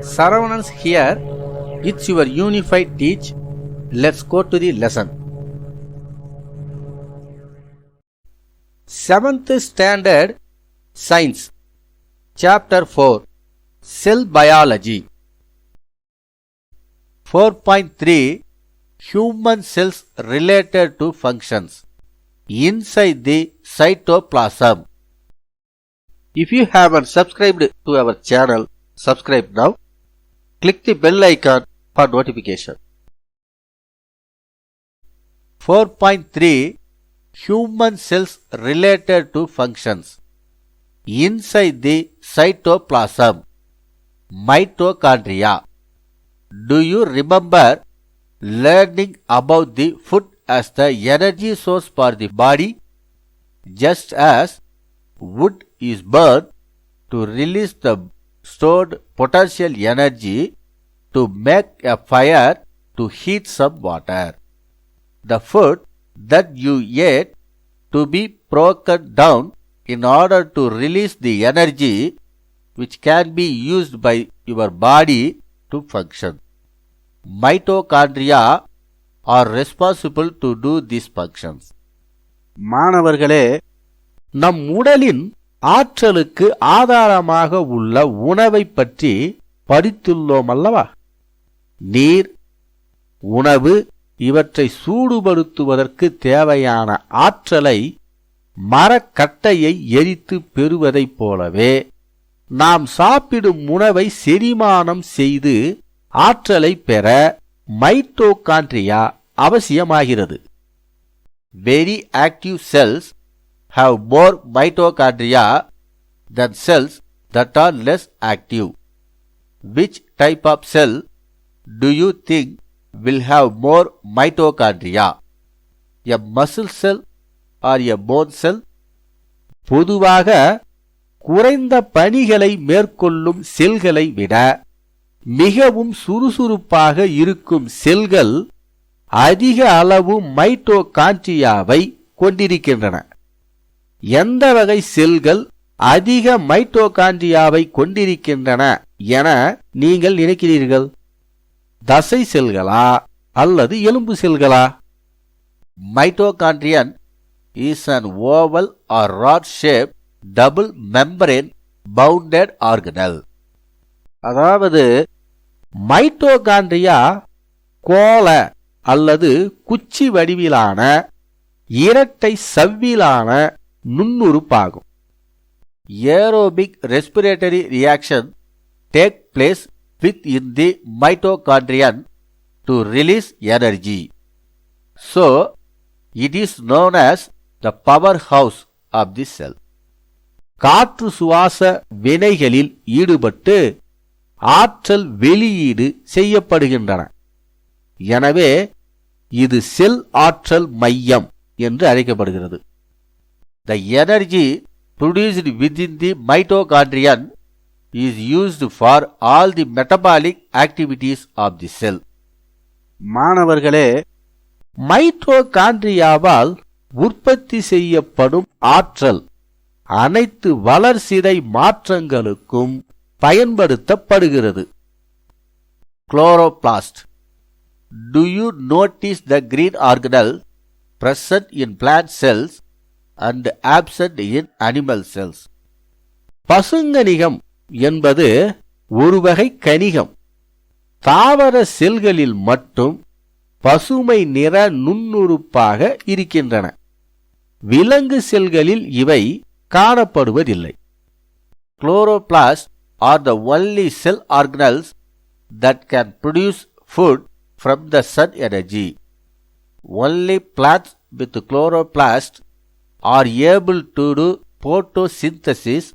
Saravanans here. It's your unified teach. Let's go to the lesson. Seventh Standard Science Chapter 4 Cell Biology 4.3 Human cells related to functions inside the cytoplasm. If you haven't subscribed to our channel, subscribe now. Click the bell icon for notification. 4.3 Human cells related to functions inside the cytoplasm. Mitochondria. Do you remember learning about the food as the energy source for the body? Just as wood is burned to release the stored potential energy to make a fire to heat some water. The food that you ate to be broken down in order to release the energy which can be used by your body to function. Mitochondria are responsible to do these functions. மாணவர்களே நம் உடலின் ஆற்றலுக்கு ஆதாரமாக உள்ள உணவை பற்றி படித்துள்ளோம் அல்லவா? நீர் உணவு இவற்றை சூடுபடுத்துவதற்கு தேவையான ஆற்றலை மரக்கட்டையை எரித்து பெறுவதைப் போலவே நாம் சாப்பிடும் உணவை செரிமானம் செய்து ஆற்றலை பெற மைட்டோகாண்ட்ரியா அவசியமாகிறது. Very active cells have more mitochondria than cells that are less active. Which type of cell do you think will have more mitochondria? A muscle cell or a bone cell? பொதுவாக குறைந்த பணிகளை மேற்கொள்ளும் செல்களை விட மிகவும் சுறுசுறுப்பாக இருக்கும் செல்கள் அதிக அளவு மைட்டோகாண்ட்ரியாவை கொண்டிருக்கின்றன எந்த வகை செல்கள் அதிக மைட்டோகாண்ட்ரியாவை கொண்டிருக்கின்றன என நீங்கள் நினைக்கிறீர்கள்? தசை செல்களா அல்லது எலும்பு செல்களா? Mitochondrion is an oval or rod shape double membrane bounded organelle அதாவது மைட்டோகாண்ட்ரியா கோள அல்லது குச்சி வடிவிலான இரட்டை சவ்விலான நுண்ணுறுப்பாகும். Aerobic respiratory reaction take place with in the mitochondrion to release energy so it is known as the power house of the cell காற்று சுவாச வினைகளில் ஈடுபட்டு ஆற்றல் வெளியீடு செய்யப்படுகின்றன. எனவே இது செல் ஆற்றல் மையம் என்று அழைக்கப்படுகிறது. The energy produced within the mitochondrion is used for all the metabolic activities of the cell. மாணவர்களே மைட்டோகாண்ட்ரியாவால் உற்பத்தி செய்யப்படும் ஆற்றல் அனைத்து வளர்சிதை மாற்றங்களுக்கும் பயன்படுத்தப்படுகிறது chloroplast do you notice the green organelle present in plant cells and absent in animal cells பசுங்கனிகம் என்பது ஒரு வகை கனிகம். தாவர செல்களில் மட்டும் பசுமை நிற நுண்ணுறுப்பாக இருக்கின்றன. விலங்கு செல்களில் இவை காணப்படுவதில்லை. Chloroplast are the only cell organelles that can produce food from the sun energy only plants with chloroplast are able to do photosynthesis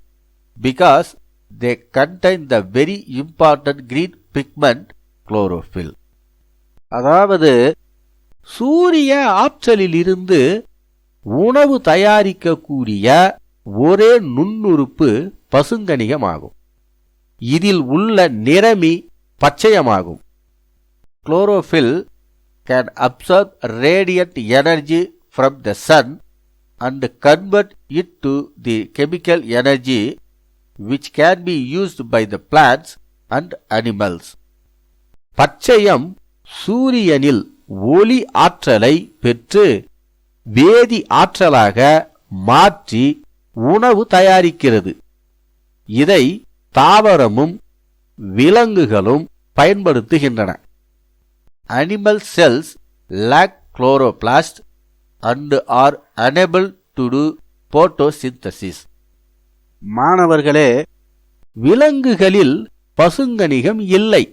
because they contain the very important green pigment chlorophyll அதாவது சூரிய ஆற்றலில் இருந்து உணவு தயாரிக்கக்கூடிய ஒரே நுண்ணுறுப்பு பசுங்கணிகமாகும் இதில் உள்ள நிறமி பச்சையமாகும் chlorophyll can absorb radiant energy from the sun and convert it to the chemical energy which can be used by the plants and animals பச்சையம் சூரியனில் ஒளி ஆற்றலை பெற்று வேதி ஆற்றலாக மாற்றி உணவு தயாரிக்கிறது. இதை தாவரமும் விலங்குகளும் பயன்படுத்துகின்றன. Animal cells lack chloroplast and are unable to do photosynthesis மாணவர்களே விலங்குகளில் பசுங்கணிகம் இல்லை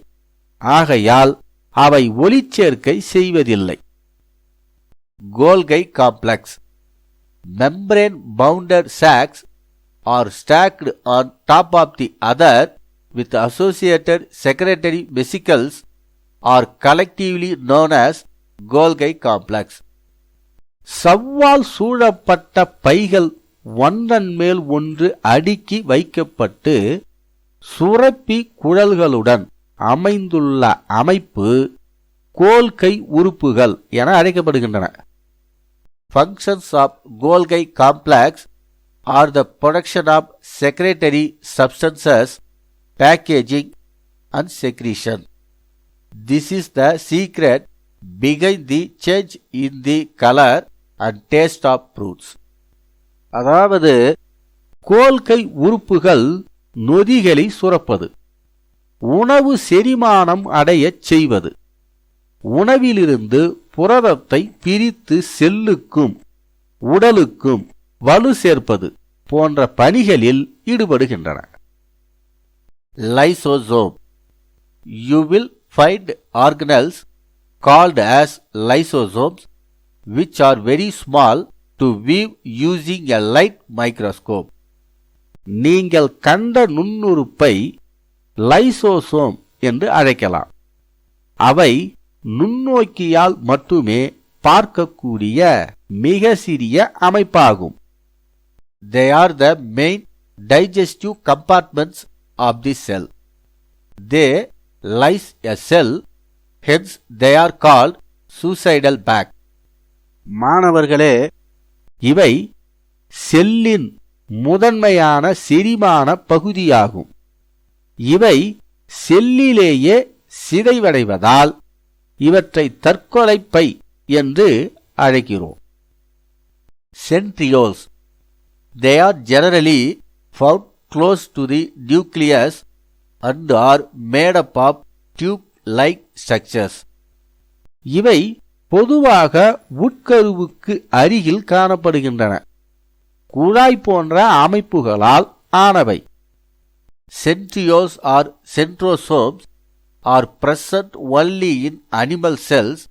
ஆகையால் அவை ஒளிச்சேர்க்கை செய்வதில்லை Golgi complex membrane bounded sacs are stacked on top of the other with associated secretory vesicles are collectively known as Golgi complex. சவ்வால் சூழப்பட்ட பைகள் ஒன்றன் மேல் ஒன்று அடுக்கி வைக்கப்பட்டு சுரப்பி குழல்களுடன் அமைந்துள்ள அமைப்பு கோல்கை உறுப்புகள் என அழைக்கப்படுகின்றன functions of Golgi complex are the production of secretory substances packaging and secretion this is the secret பிகைன் the change in the colour and taste of fruits அதாவது கோல்கை உறுப்புகள் நொதிகளை சுரப்பது. உணவு செரிமானம் அடையச் செய்வது. உணவிலிருந்து புரதத்தை பிரித்து செல்லுக்கும் உடலுக்கும் வலு சேர்ப்பது போன்ற பணிகளில் ஈடுபடுகின்றன. Lysosome. You will find organelles called as lysosomes which are very small to view using a light microscope. நீங்கள் கண்ட நுண்ணுறுப்பை லைசோசோம் என்று அழைக்கலாம். அவை நுண்ணோக்கியால் மட்டுமே பார்க்கக்கூடிய மிக சிறிய அமைப்பாகும். They are the main digestive compartments of the cell they lyse a cell hence they are called suicidal bag மாணவர்களே இவை செல்லின் முதன்மையான செரிமான பகுதியாகும். இவை செல்லிலேயே சிதைவடைவதால் இவற்றை தற்கொலை பை என்று அழைக்கிறோம். Centrioles they are generally found close to the nucleus and are made up of tube like structures இவை பொதுவாக உட்கருவுக்கு அருகில் காணப்படுகின்றன. குழாய் போன்ற அமைப்புகளால் ஆனவை. Centrioles or centrosomes are present only in animal cells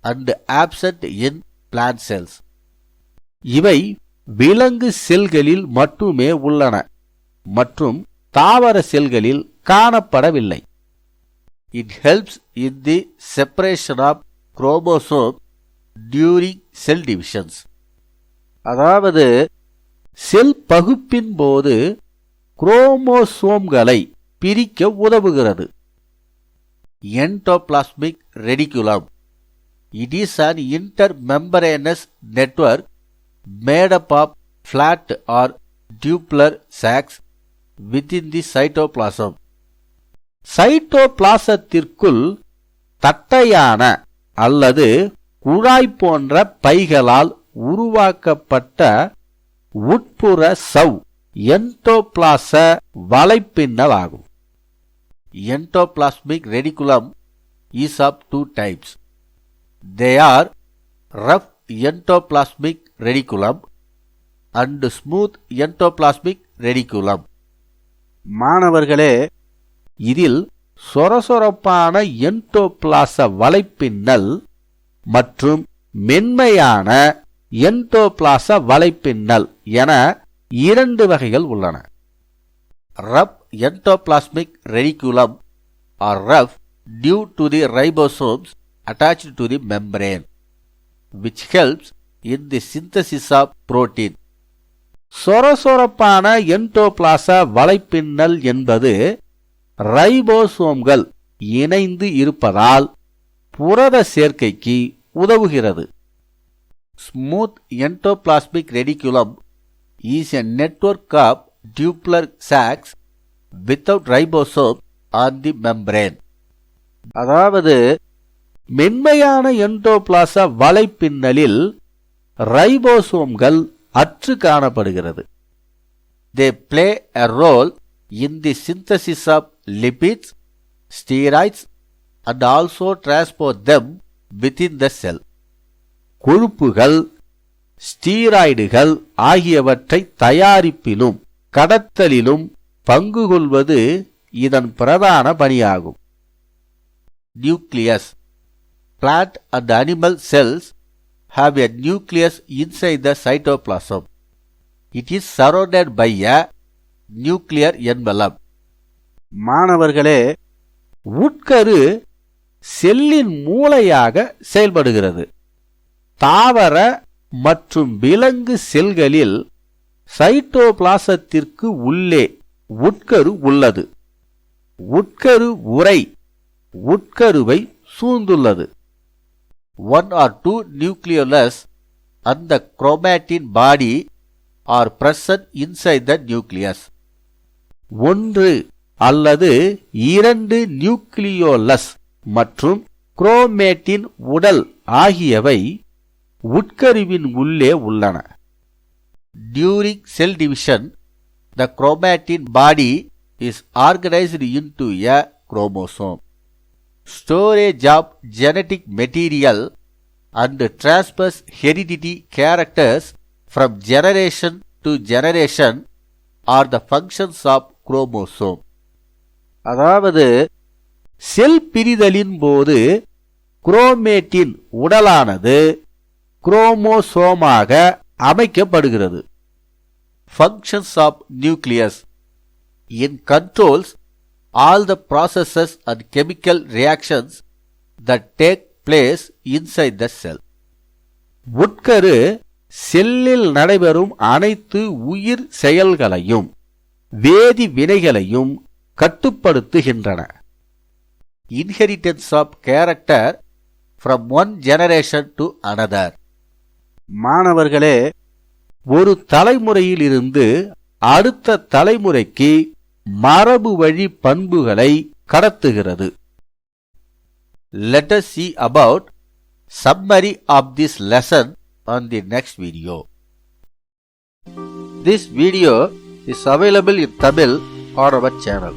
and absent in plant cells. இவை விலங்கு செல்களில் மட்டுமே உள்ளன மற்றும் தாவர செல்களில் காணப்படவில்லை. It helps in the separation of chromosome during cell divisions அதாவது செல் பகுப்பின் போது குரோமோசோம்களை பிரிக்க உதவுகிறது endoplasmic reticulum it is an inter membranous network made up of flat or tubular sacs within the cytoplasm சைட்டோபிளாசத்திற்குள் தட்டையான அல்லது குழாய் போன்ற பைகளால் உருவாக்கப்பட்ட உட்புற சவ் என்டோபிளாச வலைப்பின்னல் ஆகும் endoplasmic reticulum is of two types. They are rough endoplasmic reticulum and smooth endoplasmic reticulum. மாணவர்களே இதில் சொரசொரப்பான என்டோபிளாச வலைப்பின்னல் மற்றும் மென்மையான என்டோபிளாச வலைப்பின்னல் என இரண்டு வகைகள் உள்ளன rough endoplasmic reticulum are rough due to the ribosomes attach to the membrane which helps in the synthesis of protein சொரசொரப்பான என்டோபிளாச வலைப்பின்னல் என்பது ரைபோசோம்கள் இணைந்து இருப்பதால் புரத சேர்க்கைக்கு உதவுகிறது smooth endoplasmic reticulum is a network of tubular sacs without ribosome on the membrane. அதாவது மென்மையான என்டோபிளாச வலைப்பின்னலில் ரைபோசோம்கள் அற்று காணப்படுகிறது they play a role in the synthesis of lipids steroids and also transport them within the cell கொழுப்புகள் ஸ்டீராய்டுகள் ஆகியவற்றை தயாரிப்பிலும் கடத்தலிலும் பங்கு கொள்வது இதன் பிரதான பணியாகும் nucleus plant and animal cells have a nucleus inside the cytoplasm. It is surrounded by a nuclear envelope. மாணவர்களே உட்கரு செல்லின் மூளையாக செயல்படுகிறது. தாவர மற்றும் விலங்கு செல்களில் சைட்டோபிளாசத்திற்கு உள்ளே உட்கரு உள்ளது. உட்கரு உரை உட்கருவை சூழ்ந்துள்ளது. ஒன் ஆர் டூ நியூக்ளியோலஸ் அந்த chromatin body are are inside the nucleus ஒன்று அல்லது இரண்டு நியூக்ளியோலஸ் மற்றும் குரோமேட்டின் உடல் ஆகியவை உட்கருவின் உள்ளே உள்ளன during cell division the chromatin body is organised into a chromosome storage of genetic material and transfers heredity characters from generation to generation are the functions of chromosome அதாவது செல் பிரிதலின் போது குரோமேட்டின் உடலானது குரோமோசோமாக அமைக்கப்படுகிறது functions of nucleus in controls all the processes and chemical reactions that take place inside the cell. உட்கரு செல்லில் நடைபெறும் அனைத்து உயிர் செயல்களையும் வேதி வினைகளையும் கட்டுப்படுத்துகின்றன. Inheritance of character from one generation to another மாணவர்களே ஒரு தலைமுறையில் இருந்து அடுத்த தலைமுறைக்கு மரபு வழி பண்புகளை கடத்துகிறது. Let us see about summary of this lesson on the next video this video is available in Tamil on channel.